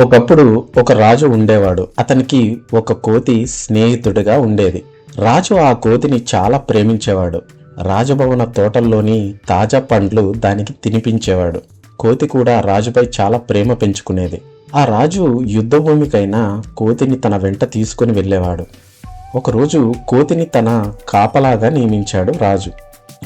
ఒకప్పుడు ఒక రాజు ఉండేవాడు. అతనికి ఒక కోతి స్నేహితుడిగా ఉండేది. రాజు ఆ కోతిని చాలా ప్రేమించేవాడు. రాజభవన తోటల్లోని తాజా పండ్లు దానికి తినిపించేవాడు. కోతి కూడా రాజుపై చాలా ప్రేమ పెంచుకునేది. ఆ రాజు యుద్ధభూమికైనా కోతిని తన వెంట తీసుకుని వెళ్ళేవాడు. ఒకరోజు కోతిని తన కాపలాగా నియమించాడు రాజు.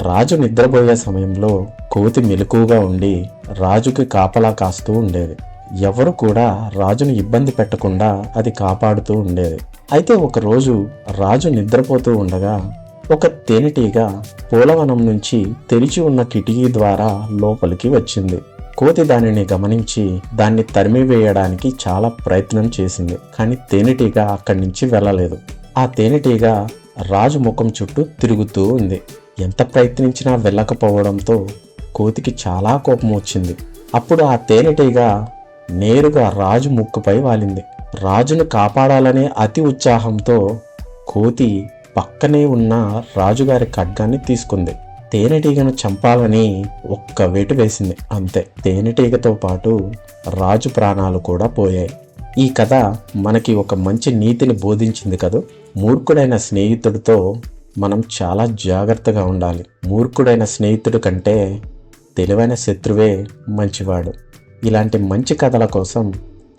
రాజు నిద్రపోయే సమయంలో కోతి మెలకుగా ఉండి రాజుకి కాపలా కాస్తూ ఉండేది. ఎవరు కూడా రాజును ఇబ్బంది పెట్టకుండా అది కాపాడుతూ ఉండేది. అయితే ఒకరోజు రాజు నిద్రపోతూ ఉండగా ఒక తేనెటీగ పూలవనం నుంచి తెరిచి ఉన్న కిటికీ ద్వారా లోపలికి వచ్చింది. కోతి దానిని గమనించి దాన్ని తరిమివేయడానికి చాలా ప్రయత్నం చేసింది కానీ తేనెటీగ అక్కడి నుంచి వెళ్ళలేదు. ఆ తేనెటీగ రాజు ముఖం చుట్టూ తిరుగుతూ ఉంది. ఎంత ప్రయత్నించినా వెళ్ళకపోవడంతో కోతికి చాలా కోపం వచ్చింది. అప్పుడు ఆ తేనెటీగ నేరుగా రాజు ముక్కుపై వాలింది. రాజును కాపాడాలనే అతి ఉత్సాహంతో కోతి పక్కనే ఉన్న రాజుగారి ఖడ్గాన్ని తీసుకుంది. తేనెటీగను చంపాలని ఒక్క వేటు వేసింది. అంతే తేనెటీగతో పాటు రాజు ప్రాణాలు కూడా పోయాయి. ఈ కథ మనకి ఒక మంచి నీతిని బోధించింది కదా? మూర్ఖుడైన స్నేహితుడితో మనం చాలా జాగ్రత్తగా ఉండాలి. మూర్ఖుడైన స్నేహితుడి కంటే తెలివైన శత్రువే మంచివాడు. ఇలాంటి మంచి కథల కోసం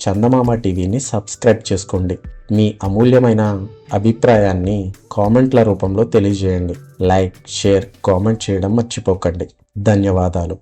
చందమామ టీవీని సబ్స్క్రైబ్ చేసుకోండి. మీ అమూల్యమైన అభిప్రాయాన్ని కామెంట్ల రూపంలో తెలియజేయండి. లైక్ షేర్ కామెంట్ చేయడం మర్చిపోకండి. ధన్యవాదాలు.